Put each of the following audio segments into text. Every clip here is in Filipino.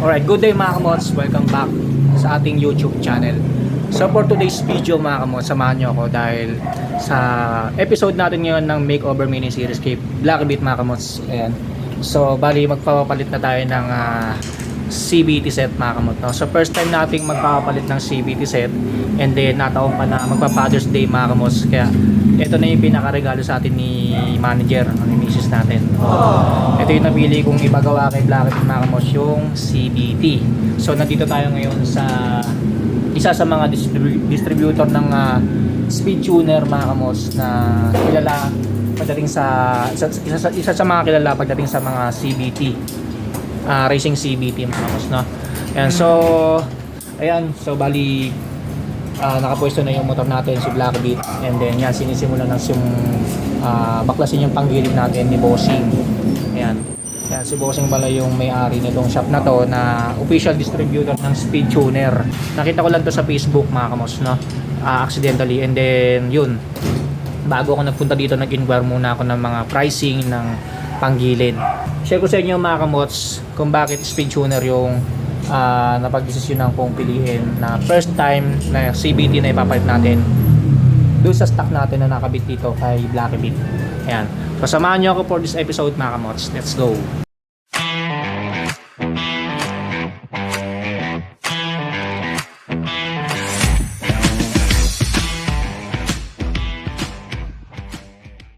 Alright, good day mga kamots. Welcome back sa ating YouTube channel. So for today's video mga kamots, samahan nyo ako dahil sa episode natin ngayon ng Makeover Mini Series kay Black Beat mga kamots. Ayan. So bali magpapapalit na tayo ng ah, CBT set mga kamot. No? So first time nating magpapapalit ng CBT set and then nataon pa na magpa Father's Day mga kamos. Kaya ito na yung pinakaregalo sa atin ni manager, no, ni misis natin. Ito yung napili kong ipagawa kay Blackett mga kamos, yung CBT. So nandito tayo ngayon sa isa sa mga distribu- distributor ng ah, speed tuner mga kamos na kilala pagdating sa isa, isa, sa- isa sa mga kilala pagdating sa mga CBT ah, racing CBT mga no ayan so ayan so bali ah, nakapwesto na yung motor natin si Blackbeat and then yan sinisimulan na yung ah, baklasin yung panggilid natin ni Bossing ayan yan, si Bossing pala yung may-ari nitong shop na to na official distributor ng speed tuner. Nakita ko lang to sa Facebook mga kamos, no? Ah, accidentally. And then, yun. Bago ako nagpunta dito, nag-inquire muna ako ng mga pricing ng panggilid. Share ko sa inyo mga kamots kung bakit speed tuner yung uh, napag-desisyonan kong piliin na first time na CBT na ipapalit natin doon sa stock natin na nakabit dito kay Blacky Beat. Ayan. So, samahan nyo ako for this episode mga kamots. Let's go!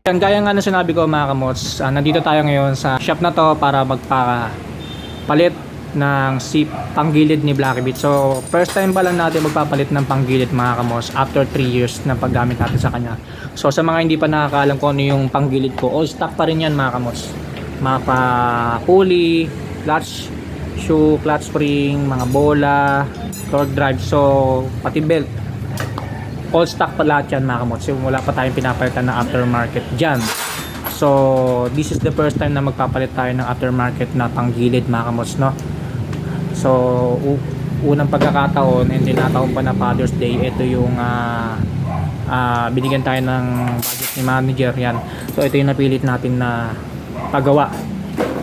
Yan, gaya nga na sinabi ko mga kamots, ah, nandito tayo ngayon sa shop na to para magpapalit ng si panggilid ni Blacky Beat. So, first time pa lang natin magpapalit ng panggilid mga kamos after 3 years na paggamit natin sa kanya. So, sa mga hindi pa nakakaalam kung ano yung panggilid ko, all stock pa rin yan mga kamos. Mapa pulley, clutch, shoe, clutch spring, mga bola, torque drive, so pati belt all stock pa lahat yan mga kamots. Yung wala pa tayong pinapalitan na aftermarket dyan. So, this is the first time na magpapalit tayo ng aftermarket na panggilid mga kamots, no? So, unang pagkakataon and then nataon pa na Father's Day, ito yung ah, ah, binigyan tayo ng budget ni manager yan. So, ito yung napilit natin na paggawa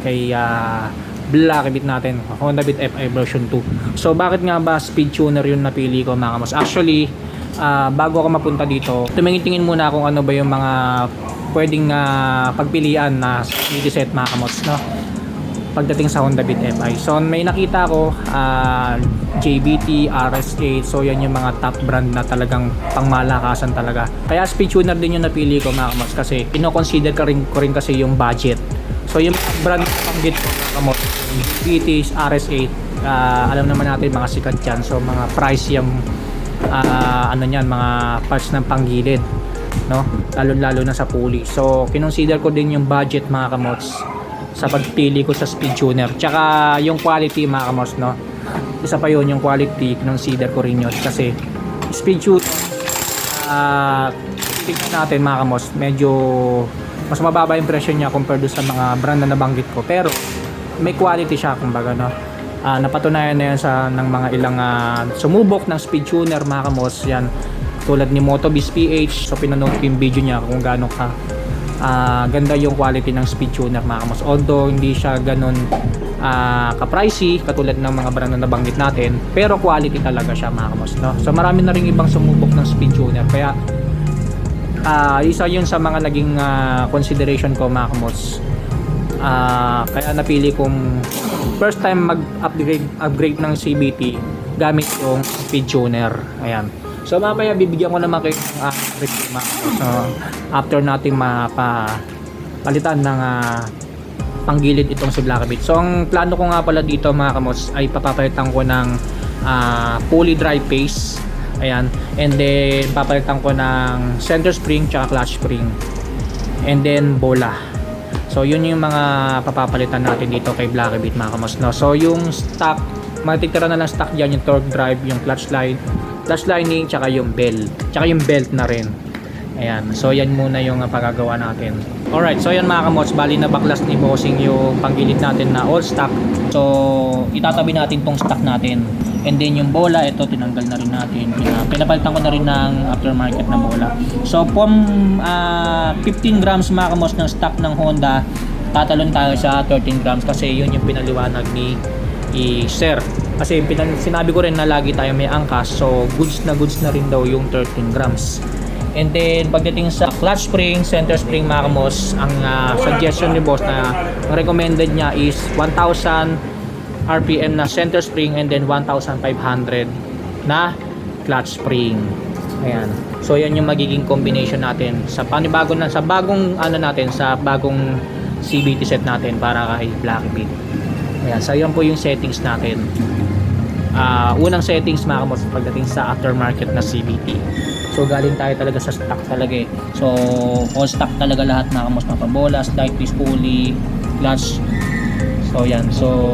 kay uh, Black Beat natin, Honda Beat FI version 2. So, bakit nga ba speed tuner yung napili ko mga kamots? Actually, ah, bago ako mapunta dito, tumingin-tingin muna kung ano ba yung mga pwedeng ah, pagpilian na speed set mga kamots, no? Pagdating sa Honda Beat FI. So, may nakita ko ah, JBT, RS8, so yan yung mga top brand na talagang pangmalakasan talaga. Kaya speed tuner din yung napili ko mga kamots kasi ino-consider ko rin, ko rin kasi yung budget. So, yung brand na panggit ko mga kamots, JBT, RS8, ah, alam naman natin mga sikat yan. So, mga price yung ah, ano niyan mga parts ng panggilid no lalo lalo na sa pulley so kinonsider ko din yung budget mga kamots sa pagpili ko sa speed tuner. Tsaka yung quality mga kamots no? Isa pa yun yung quality ko rin yun. Kasi speed ah tingnan natin mga kamos medyo mas mababa yung presyo niya compared sa mga brand na nabanggit ko. Pero may quality siya kumbaga no? Ah, napatunayan na yan sa ng mga ilang ah, sumubok ng speed tuner mga kamos. Yan tulad ni Motobiz PH so pinanood ko yung video niya kung gaano ka ah, ganda yung quality ng speed tuner mga kamos although hindi siya ganun ah, ka-pricey katulad ng mga brand na nabanggit natin pero quality talaga siya mga kamos no? so marami na rin ibang sumubok ng speed tuner kaya ah isa yun sa mga naging ah, consideration ko mga kamos Ah, kaya napili kong first time mag-upgrade upgrade ng CBT gamit yung speed tuner. Ayan. So mamaya bibigyan ko naman kayo uh, kamos. So after natin mapa palitan ng ah, panggilid itong si Blackbeat. So ang plano ko nga pala dito mga kamos ay papapalitan ko ng ah, pulley drive pace. Ayan. And then papalitan ko ng center spring tsaka clutch spring. And then bola. So yun yung mga papapalitan natin dito kay Blacky Beat mga kamos no. So yung stock, matitira na lang stock diyan yung torque drive, yung clutch line, lining, tsaka yung belt. Tsaka yung belt na rin. Ayan. So yan muna yung uh, pagagawa natin. Alright, so yan mga kamots, bali na baklas ni Bossing yung panggilid natin na all stock. So itatabi natin tong stock natin. And then yung bola, ito tinanggal na rin natin. Pina- Pinapalitan ko na rin ng aftermarket na bola. So from ah, 15 grams mga kamos ng stock ng Honda, tatalon tayo sa 13 grams kasi yun yung pinaliwanag ni i-share. Kasi pinan- sinabi ko rin na lagi tayo may angkas. So, goods na goods na rin daw yung 13 grams. And then, pagdating sa clutch spring, center spring mga ang ah, suggestion ni boss na recommended niya is 1,000 RPM na center spring and then 1,500 na clutch spring. Ayan. So yan yung magiging combination natin sa panibago na sa bagong ano natin sa bagong CBT set natin para kay Black Beat. Ayan, so yan po yung settings natin. Ah, unang settings mga kamos pagdating sa aftermarket na CBT. So galing tayo talaga sa stock talaga eh. So all stock talaga lahat mga kamos mapabolas, light twist pulley, clutch. So yan. So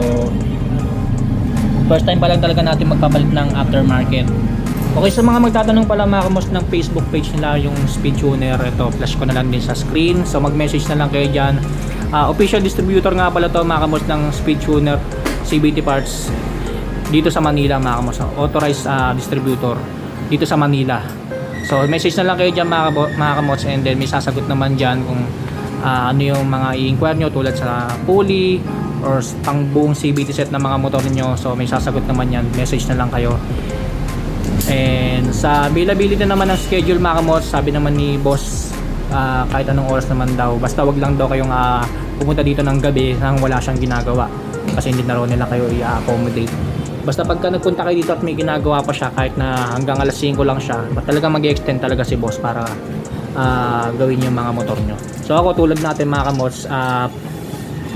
first time pa lang talaga natin magpapalit ng aftermarket. Okay, sa mga magtatanong pala mga kamos ng Facebook page nila yung speed tuner, ito flash ko na lang din sa screen. So mag-message na lang kayo dyan. Ah, official distributor nga pala to mga kamos ng speed tuner CBT parts dito sa Manila mga kamos. Authorized ah, distributor dito sa Manila. So message na lang kayo dyan mga, kabo- mga kamos and then may sasagot naman dyan kung ah, ano yung mga i-inquire nyo tulad sa pulley or pang buong CBT set ng mga motor niyo so may sasagot naman yan message na lang kayo and sa availability naman ng schedule mga kamos sabi naman ni boss ah, kahit anong oras naman daw basta wag lang daw kayong ah, pumunta dito ng gabi nang wala siyang ginagawa kasi hindi na raw nila kayo i-accommodate basta pagka nagpunta kayo dito at may ginagawa pa siya kahit na hanggang alas 5 lang siya talagang mag extend talaga si boss para ah, gawin yung mga motor nyo. So ako tulad natin mga kamos ah,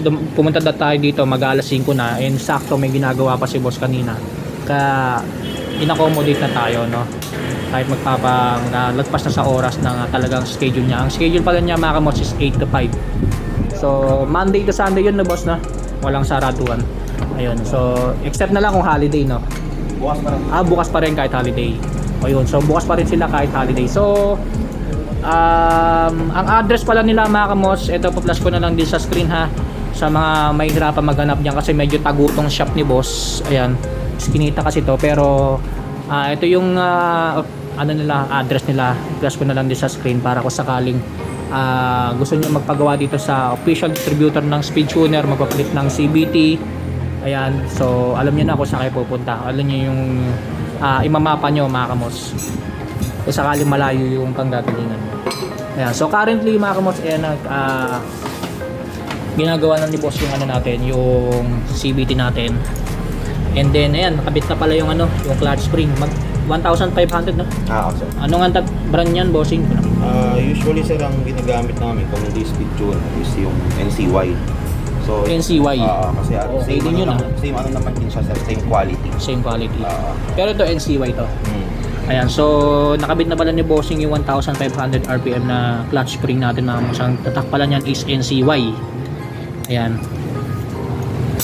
dum- pumunta na tayo dito mag alas 5 na and sakto may ginagawa pa si boss kanina. Kaya in-accommodate na tayo no? Kahit magpapang na lagpas na sa oras na talagang schedule niya. Ang schedule pala niya mga kamos is 8 to 5 so Monday to Sunday yun na boss na walang saraduan ayun so except na lang kung holiday no Bukas pa rin. Ah, bukas pa rin kahit holiday. Ayun, so bukas pa rin sila kahit holiday. So, um, ang address pala nila mga kamos, ito po-flash ko na lang din sa screen ha. Sa mga may hirapan maghanap niyan kasi medyo tagutong shop ni boss. Ayan, skinita kasi to pero ah, ito yung ah, ano nila, address nila. Flash ko na lang din sa screen para kung sakaling ah, gusto niyo magpagawa dito sa official distributor ng speed tuner, magpapalit ng CBT, Ayan, so alam niyo na kung saan kayo pupunta. Alam niyo yung ah, imamapa niyo mga kamos. Kung sakaling malayo yung panggagalingan mo. Ayan, so currently mga kamos, ayan, nag, ah, ginagawa na ni boss yung ano natin, yung CBT natin. And then, ayan, nakabit na pala yung ano, yung clutch spring. Mag 1,500 no? Ah. Anong ang tag- brand yan, bossing? Ah, usually sir, ang ginagamit namin kung hindi speed tune is yung NCY. So, NCY. Ah, kasi ah, Okay same, din ano yun, naman, same ano naman din siya sir, same quality. Same quality. Ah, Pero ito NCY to. hmm. Ayan, so nakabit na pala ni Bossing yung 1,500 RPM na clutch spring natin na ang tatak pala niyan is NCY. Ayan.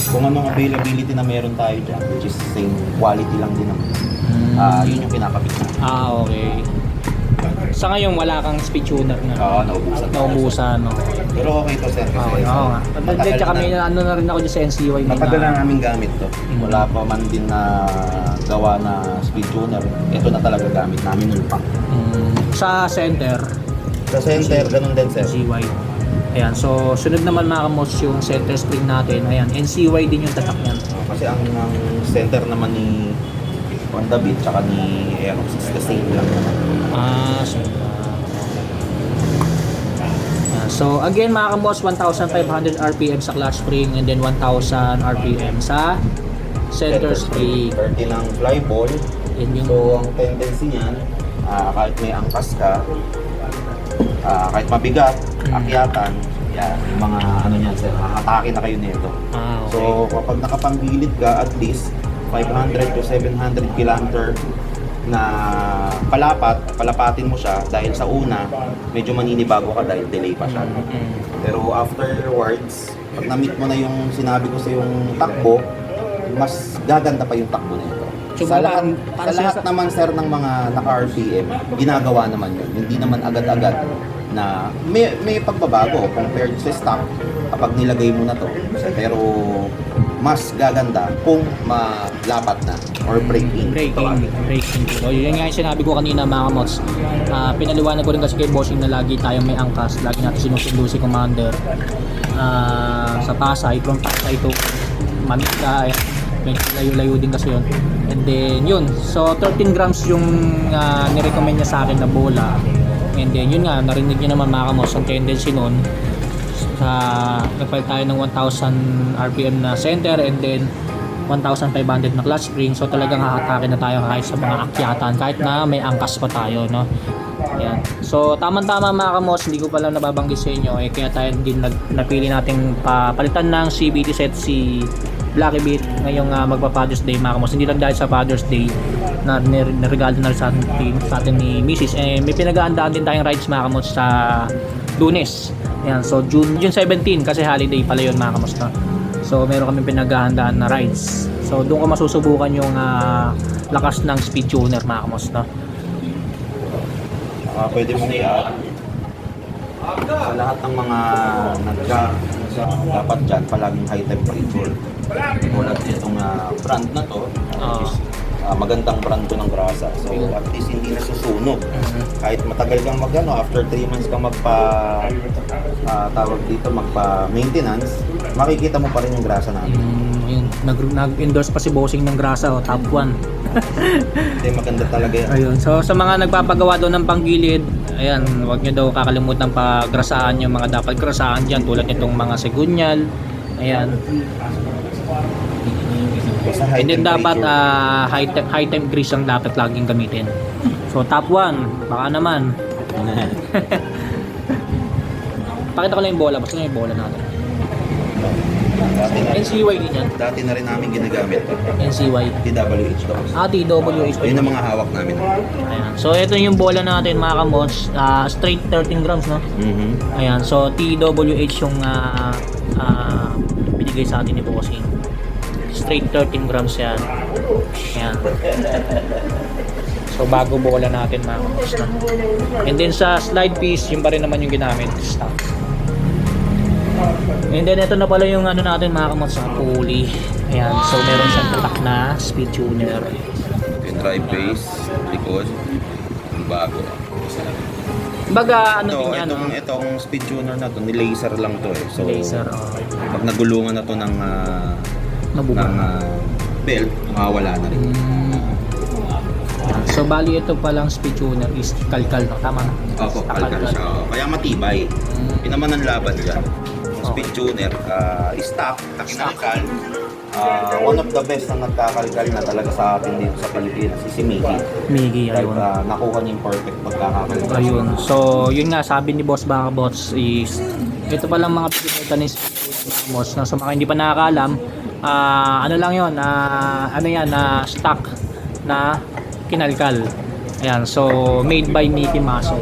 Kung anong availability na meron tayo dyan, which is same quality lang din naman. Mm. Ah, yun yung kinakabit na. Ah, okay. Sa ngayon wala kang speed tuner na Oo, naubusan. naubusan, no. Pero okay to sir kasi Okay, oo nga. matagal Tsaka na- may ano na rin ako dyan sa NCY. may Matagal na- na namin gamit to. Mm. Wala pa man din na gawa na speed tuner. Ito na talaga gamit namin yung pang. Mm, sa center, Sa center, ganun din sir. NCY. Ayan, so sunod naman mga kamos yung center spring natin. Ayan, NCY din yung tatak niyan. Kasi ang, ang center naman ni Honda Beat tsaka ni Aerox is the same lang naman. Ah, so, Ah, so again mga kamos, 1,500 RPM sa clutch spring and then 1,000 RPM sa center spring. 30 ng fly ball. Yan yung So ang tendency niyan, ah, kahit may angkas ka, ah, kahit mabigat, Mm. akyatan, yan, yung mga ano niyan sir, hahatake na kayo nito. ah, okay. So kapag nakapangilid ka, at least 500 to 700 kilometer na palapat, palapatin mo siya dahil sa una, medyo maninibago ka dahil delay pa siya. Mm. Pero afterwards, pag na-meet mo na yung sinabi ko sa yung takbo, mas gaganda pa yung takbo na ito. So, sa lahat, sa lahat naman sir ng mga naka-RPM, ginagawa naman yun. Hindi naman agad-agad na may, may pagbabago compared sa stock kapag nilagay mo na to. Pero mas gaganda kung malapat na or break-in. Breaking, breaking. So yun nga yung sinabi ko kanina mga kamots. Ah, pinaliwanag ko rin kasi kay Bossing na lagi tayong may angkas. Lagi natin sinusundo si Commander. Ah, sa Pasay, from Pasay to Manila. medyo layo-layo din kasi yun and then yun so 13 grams yung uh, nirecommend niya sa akin na bola and then yun nga narinig niyo naman mga kamos ang tendency nun sa nagpalit tayo ng 1000 RPM na center and then 1,500 na clutch spring so talagang hahatakin na tayo kahit sa mga akyatan kahit na may angkas pa tayo no Ayan. So tamang-tama mga kamos, hindi ko pala nababanggit sa inyo eh kaya tayo din nag, napili nating papalitan ng CBT set si Blacky Beat ngayong uh, magpa Father's Day mga kamos. Hindi lang dahil sa Father's Day na nir- niregalo na sa atin, sa atin ni Mrs. Eh, may pinag-aandaan din tayong rides mga kamos sa Lunes. Ayan, so June, June 17 kasi holiday pala yun mga kamos. No? So meron kami pinaghahandaan na rides. So doon ko masusubukan yung ah, lakas ng speed tuner mga kamos. No? Ah, pwede mong i-add. Sa lahat ng mga nagka dapat dyan palaging high temperature. Tulad nitong ah, brand na to, Ah. Ah, magandang brand to ng grasa. So at least hindi nasusunog. Mhm. Kahit matagal kang mag ano, after 3 months kang magpa ah, tawag dito magpa maintenance, makikita mo pa rin yung grasa namin. Mm, yun. Nag, nag-endorse pa si Bossing ng grasa, oh, top 1. Hindi maganda talaga yan. Ayun. So sa mga nagpapagawa daw ng panggilid, ayan, huwag nyo daw kakalimutan pagrasahan yung mga dapat grasahan dyan tulad nitong mga segunyal. Ayan. Basta high And then dapat ah, high, te- high temp grease ang dapat laging gamitin. So top 1, baka naman. Pakita ko lang yung bola, basta yung bola natin. dati, na, NCY din yan. dati na rin namin ginagamit to. NCY. TWH to. Ah, TWH. Yun ang mga hawak namin. Ayan. So ito yung bola natin mga kamots, ah, straight 13 grams no. Mhm. Ayan, so TWH yung ah, ah, binigay sa atin ni Bossing. Straight 13 grams yan. Ayan. So bago bola natin mga kamots no. And then sa slide piece, yung pa rin naman yung ginamit. Stock. And then ito na pala yung ano natin mga kamots, sa pulley. Ayan, so meron siyang tatak na speed tuner. Yung drive base, likod, bago. Baga ano Ito, din yan, itong, no? itong speed tuner na to, ni-laser lang to eh. So, laser. Oh. pag nagulungan na to ng, ah, Nabuba. ng ah, belt, mawawala na rin. Mm. So bali ito palang speed tuner is kalkal no? Tama na? Opo, kalkal siya. oo. Kaya matibay. Mm. Yun naman ang laban dyan. Yung speed tuner, ah, stock, takinalkal. Ah, one of the best na nagkakalkal na talaga sa atin dito sa Pilipinas, si Miki. Migi, Dahil ayun. ah, nakuha niya yung perfect pagkakakalkal. Ayun. So, yun nga, sabi ni Boss Baka Bots is, ito palang mga pinita ni boss na sa mga hindi pa nakakaalam, ah, ano lang yun, ah, ano yan, na stock na kinalkal. Ayan, so made by Mickey Maso.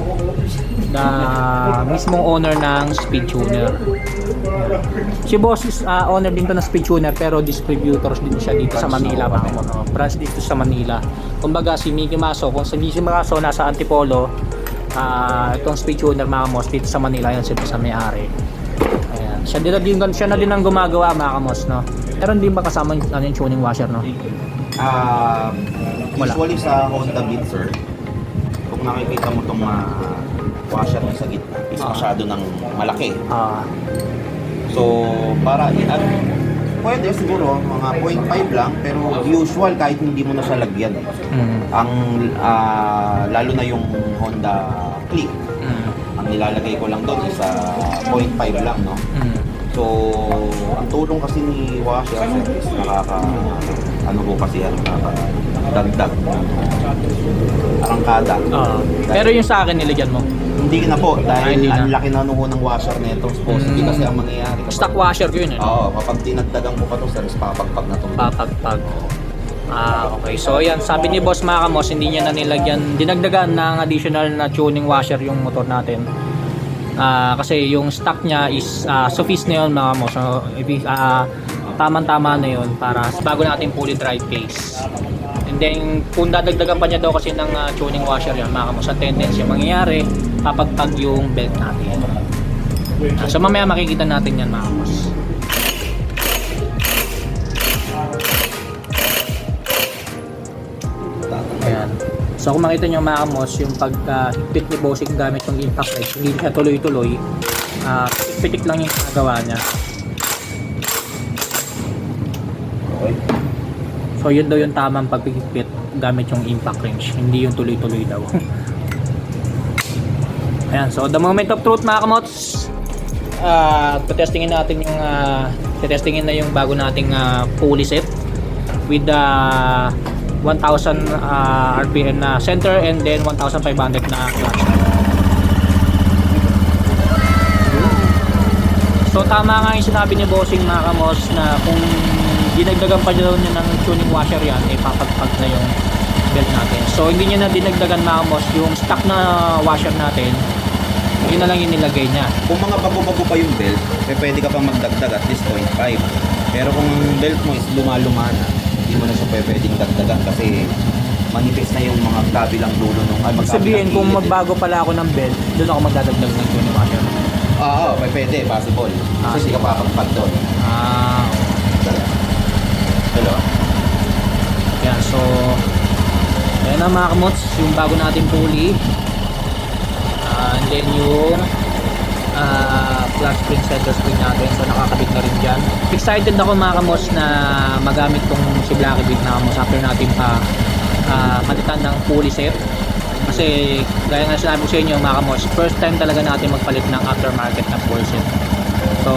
Na mismong owner ng speed tuner. Si boss is ah, owner din to ng speed tuner pero distributors din siya dito sa Manila mga. No? Branch dito sa Manila. Kumbaga si Mickey Maso, kung si Mickey Maso nasa Antipolo, ah itong speed tuner mga mos dito sa Manila yan sila sa may-ari. Ayan. Siya, din, din, siya na din ang gumagawa mga kamos, no? Meron din ba kasama yung, ano, yung tuning washer, no? Ah, Wala. usually sa Honda Beat, sir, kung nakikita mo itong washer na sa gitna, is Ah. masyado ng malaki. Ah, So, para i-add, pwede siguro mga 0.5 lang, pero usual kahit hindi mo na siya lagyan. Eh. mm, Ang, ah, lalo na yung Honda Click, mm, ang nilalagay ko lang doon is ah, 0.5 lang, no? So, ang tulong kasi ni washer is nakaka, ano po kasi yan, nakaka-dagdag ng arangkada. Ah, pero yung sa akin nilagyan mo. Hindi na po, Ah, dahil hindi na. ang laki na nung ng washer nito. Supposedly Mm. kasi ang mangyayari kapag... Stock washer ko yun, eh. no? Oo, kapag dinagdagan ko pa to sir, is papagpag na itong papagpag. Ah, okay. So, yan. Sabi ni Boss Makamos, hindi niya na nilagyan, dinagdagan ng additional na tuning washer yung motor natin. Ah, kasi yung stock niya is uh, suffice na yun mga mo. So, ibig, ah, tamang-tama na yun para bago natin fully drive case. And then, kung dadagdagan pa niya daw kasi ng ah, tuning washer yan, mga kamos, ang tendency mangyayari, papagpag yung belt natin. Ah, so, mamaya makikita natin yan, mga kamos. So kung makita nyo mga kamos, yung pagka-higpit ni Bossing gamit yung impact rate, hindi siya tuloy-tuloy. Ah, pitik lang yung ginagawa niya. Okay. So yun daw yung tamang pagpipit gamit yung impact wrench, hindi yung tuloy-tuloy daw. Ayan, so the moment of truth mga kamots, ah testingin natin yung uh, testingin na yung bago nating ah, pulley set with the 1000 ah, RPM na center and then 1500 na clutch. So tama nga yung sinabi ni Bossing mga kamos na kung dinagdagan pa daw niya ng tuning washer yan, eh papagpag na yung belt natin. So hindi niya na dinagdagan mga kamos yung stock na washer natin, yun na lang yung nilagay niya. Kung mga bago-bago pa yung belt, eh, pwede ka pang magdagdag at least 0.5. Pero kung belt mo is luma-luma na, hindi mo na siya pwedeng dagdagan kasi manipis na yung mga kabilang dulo nung ay Ibig sabihin magkabilang kung gilid. magbago pala ako ng belt, doon ako magdadagdag ng tuning washer. Oo, oh, pwede, possible. Ah, Kasi hindi ka papagpag doon. Ah, Hello? Yan, so Ayan na mga kamots, yung bago natin pulley Ah, And then yung ah clutch spring center spring natin So nakakabit na rin dyan Excited ako mga kamots na magamit tong si Blacky Beat na kamots After natin pa ah, palitan ng pulley set Kasi gaya nga sinabi ko sa inyo mga kamots First time talaga natin magpalit ng aftermarket na pulley set So,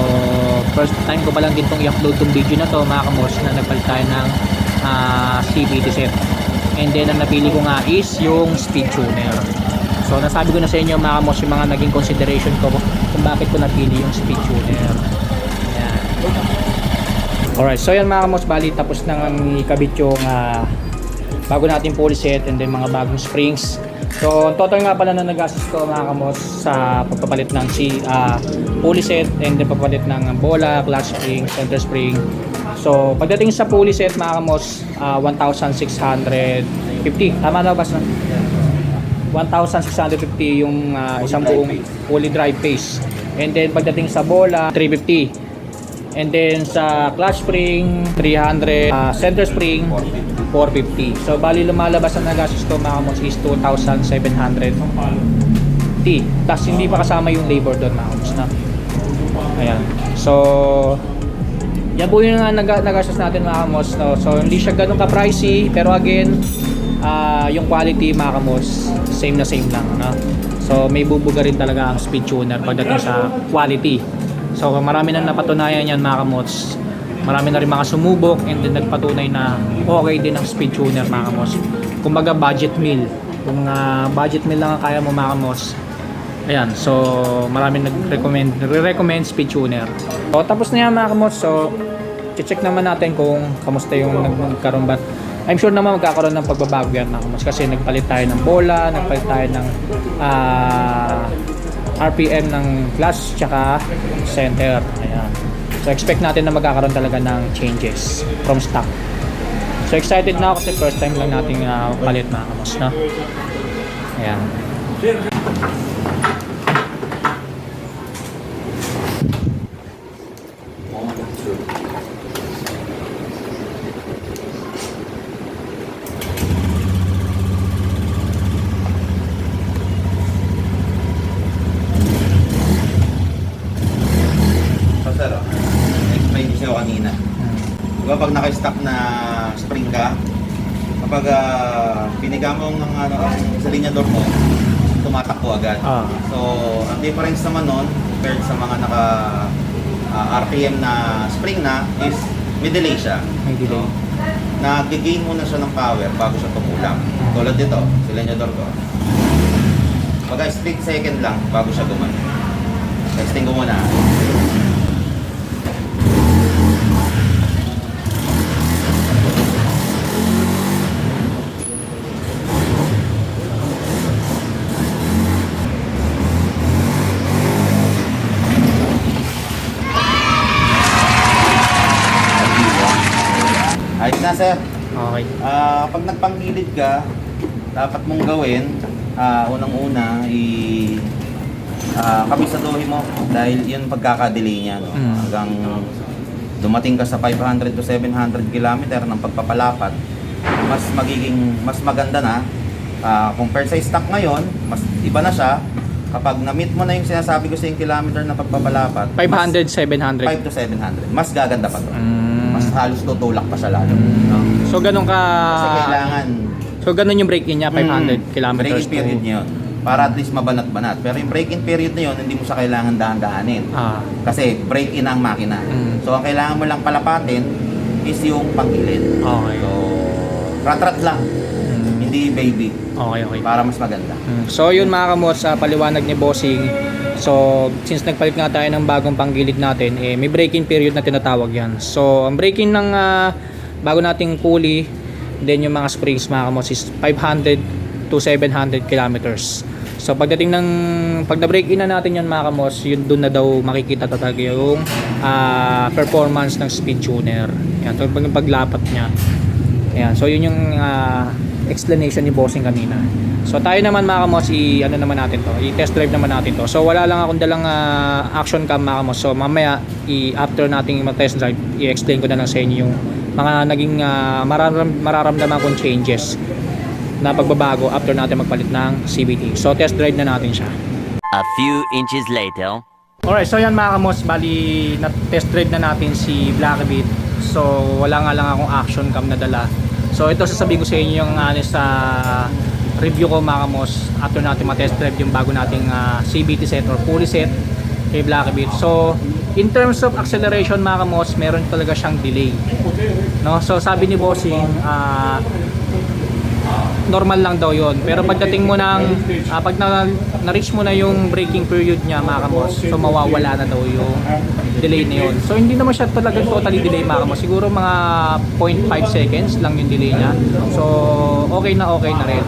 first time ko pa lang din itong i-upload tong video na to mga kamos na nagpalit tayo ng ah, CVT set. And then, ang napili ko nga is yung speed tuner. So, nasabi ko na sa inyo mga kamos yung mga naging consideration ko kung bakit ko napili yung speed tuner. Ayan. Alright, so yan mga kamos, bali tapos nang ikabit yung ah, bago natin pulley set and then mga bagong springs. So, total nga pala na nagastos ko mga kamos sa pagpapalit ng si ah, pulley set and then pagpapalit ng bola, clutch spring, center spring. So, pagdating sa pulley set mga kamos, ah, 1,650. Tama na ba? 1,650 yung ah, isang buong fully drive pace. And then pagdating sa bola, 350. And then sa clutch spring, 300. ah, center spring, 450. So bali lumalabas ang nagastos ko mga kamos is 2,700. T. Tapos hindi pa kasama yung labor doon mga kamos na. Ayan. So, yan po yung uh, nag nagastos natin mga kamos. No? So, hindi siya ganun ka-pricey. Pero again, ah, yung quality mga kamos, same na same lang. No? So, may bubuga rin talaga ang speed tuner pagdating sa quality. So, marami nang napatunayan yan mga kamos. Marami na rin mga sumubok and then nagpatunay na okay din ang speed tuner mga kamos. Kumbaga budget meal. Kung ah, budget meal lang ang kaya mo mga kamos, Ayan, so marami nag-recommend, re-recommend speed tuner. So tapos na yan mga kamos, so check naman natin kung kamusta yung nag- nagkaroon ba. I'm sure naman magkakaroon ng pagbabago yan mga kamos kasi nagpalit tayo ng bola, nagpalit tayo ng ah, RPM ng clutch tsaka center. Ayan. So expect natin na magkakaroon talaga ng changes from stock. So excited na ako kasi first time lang nating ah, palit mga kamos, no? Ayan. So sir, oh, explain ko sa'yo kanina. Di ba pag naka-stock na spring ka, kapag uh, piniga mo ng ano, ang sa linyador mo, tumatakbo agad. Ah. So, ang difference naman nun, compared sa mga naka ah, RPM na spring na, is may delay siya. May delay. So, nag-gain muna siya ng power bago siya tumulang. Tulad dito, sa linyador ko. Pag split second lang bago siya gumano. Testing ko muna. Na sir. Okay. Ah, pag nagpanggilid ka, dapat mong gawin, ah, unang-una, i ah, kabisaduhin mo dahil yun pagkakadelay niya. No? Mm. Hanggang dumating ka sa 500 to 700 kilometer ng pagpapalapat, mas magiging, mas maganda na. Ah, compared sa stock ngayon, mas iba na siya. Kapag na-meet mo na yung sinasabi ko sa yung kilometer na pagpapalapat, 500, 700. 5 to 700. Mas gaganda pa to. Mm, halos tutulak pa siya lalo. Mm. No? So ganun ka Kasi kailangan So ganun yung break-in niya 500 Mm, kilometers break-in period niya yun. Para at least mabanat-banat. Pero yung break-in period na yun, hindi mo siya kailangan dahan-dahanin. Ah. Kasi break-in ang makina. Mm. So ang kailangan mo lang palapatin is yung panggilid. Okay. So, rat-rat lang. Mm. Hindi baby. Okay, okay. Para mas maganda. Mm. So yun mga kamots, sa paliwanag ni Bossing. So since nagpalit nga tayo ng bagong panggilid natin, eh, may break-in period na tinatawag yan. So ang break-in ng ah, bago nating pulley, then yung mga springs mga kamots is 500 to 700 kilometers. So pagdating ng pag na-break in na natin yan mga kamos, yun doon na daw makikita talaga yung ah, performance ng speed tuner. Yan, so pag paglapat niya. Ayan, so yun yung ah, explanation ni Bossing kanina. So tayo naman mga kamos, i ano naman natin to, i-test drive naman natin to. So wala lang akong dalang ah, action cam mga kamos. So mamaya i after nating mag-test drive, i-explain ko na lang sa inyo yung mga naging ah, mararam, mararamdaman kong changes na pagbabago after natin magpalit ng CVT. So test drive na natin siya. A few inches later. Alright, so yan mga kamos, bali na test drive na natin si Blackbeat. So wala nga lang akong action cam na dala. So ito sasabihin ko sa inyo yung ano sa review ko mga kamos after natin ma-test drive yung bago nating ah, CVT set or fully set kay Blackbeat. So in terms of acceleration mga kamos, meron talaga siyang delay. No? So sabi ni Bossing, ah normal lang daw yon pero pagdating mo ng ah, pag na, na-reach mo na yung braking period niya mga kamos so mawawala na daw yung delay na yun. So hindi naman siya talaga totally delay mga kamos. Siguro mga 0.5 seconds lang yung delay niya. So okay na okay na rin.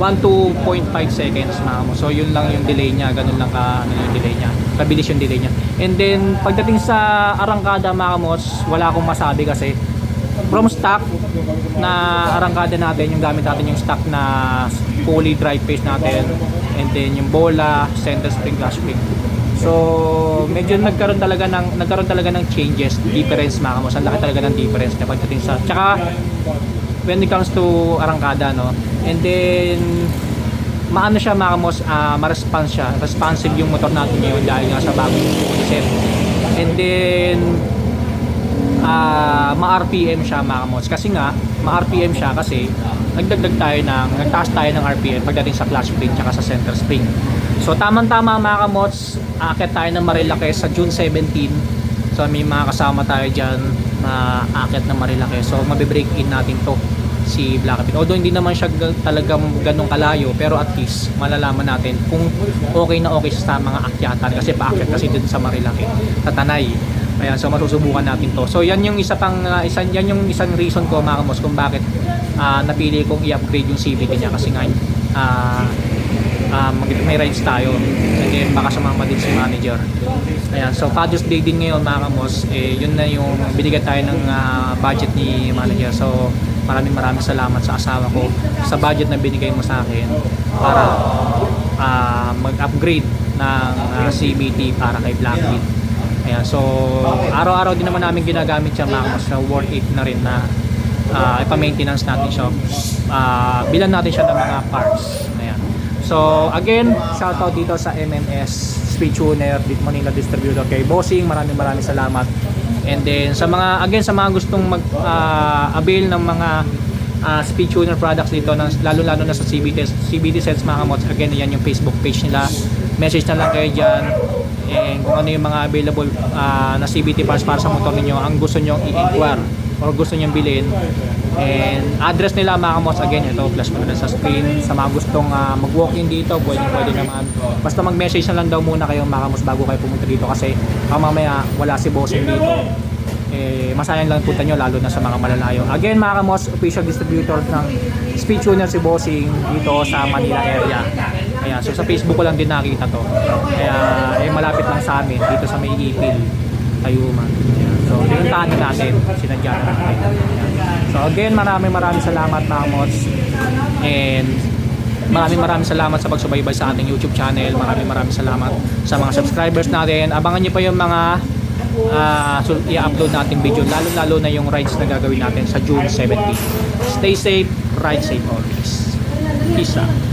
1 to 0.5 seconds mga kamos. So yun lang yung delay niya. Ganun lang ka ano yung delay niya. Kabilis yung delay niya. And then pagdating sa arangkada mga kamos wala akong masabi kasi from stock na arangkada natin yung gamit natin yung stock na fully dry paste natin and then yung bola center spring clutch spring. So medyo nagkaroon talaga ng nagkaroon talaga ng changes difference mga kamos. Ang laki talaga ng difference na pagdating sa tsaka when it comes to arangkada no? And then maano siya mga kamos ah, ma-response siya. Responsive yung motor natin ngayon dahil nga sa bagong set. And then ah ma-RPM siya mga kamots. Kasi nga, ma-RPM siya kasi nagdagdag tayo ng, nagtaas tayo ng RPM pagdating sa clutch spring tsaka sa center spring. So tamang-tama mga kamots, akit tayo ng Marilake sa June 17. So may mga kasama tayo dyan na akit ng Marilake. So mabe-break in natin to si Black Pit. Although hindi naman siya ga- talagang ganong kalayo pero at least malalaman natin kung okay na okay sa mga akyatan kasi paakyat kasi din sa Marilake, sa Tanay. Ayan, so masusubukan natin to. So yan yung isa pang uh, isang yan yung isang reason ko mga kamos kung bakit ah, napili kong i-upgrade yung CVT niya kasi nga ah, mag- may rides tayo and then baka sumama din si manager. Ayan, so Father's Day din ngayon mga kamos, eh, yun na yung binigyan tayo ng ah, budget ni manager. So maraming maraming salamat sa asawa ko sa budget na binigay mo sa akin para ah, mag-upgrade ng ah, CVT para kay Blackbeat. Ayan, so araw-araw din naman namin ginagamit siya mga kamos na worth it na rin na uh, ipa-maintenance natin siya. Ah, bilan natin siya ng mga parts. Ayan. So again, shout out dito sa MMS Speed Tuner Manila Distributor kay Bossing. Maraming maraming salamat. And then sa mga again sa mga gustong mag ah, avail ng mga ah, speed tuner products dito ng lalo lalo na sa CBT CBT sets mga kamots again yan yung Facebook page nila message na lang kayo dyan and kung ano yung mga available ah, na CBT parts para sa motor ninyo ang gusto nyo i-inquire or gusto nyo bilhin. And address nila mga kamots again ito flash ko na sa screen. Sa mga gustong ah, mag-walk-in dito pwede pwede naman. Basta mag-message na lang daw muna kayo mga kamots bago kayo pumunta dito. Kasi baka mamaya wala si bossing dito. Eh, masayang lang punta nyo lalo na sa mga malalayo. Again mga kamos, official distributor ng Speed Tuner si Bossing dito sa Manila area. Ayan, so sa Facebook ko lang din nakita to. Kaya eh, malapit lang sa amin dito sa may Ipil, Tayuma. Ayan. So pinuntahan na natin, sinadya na natin. So again, maraming maraming salamat kamos. And Maraming maraming salamat sa pagsubaybay sa ating YouTube channel. Maraming maraming salamat sa mga subscribers natin. Abangan niyo pa yung mga ah, so, i-upload natin video lalo-lalo na yung rides na gagawin natin sa June 17. Stay safe, ride safe always. Peace out.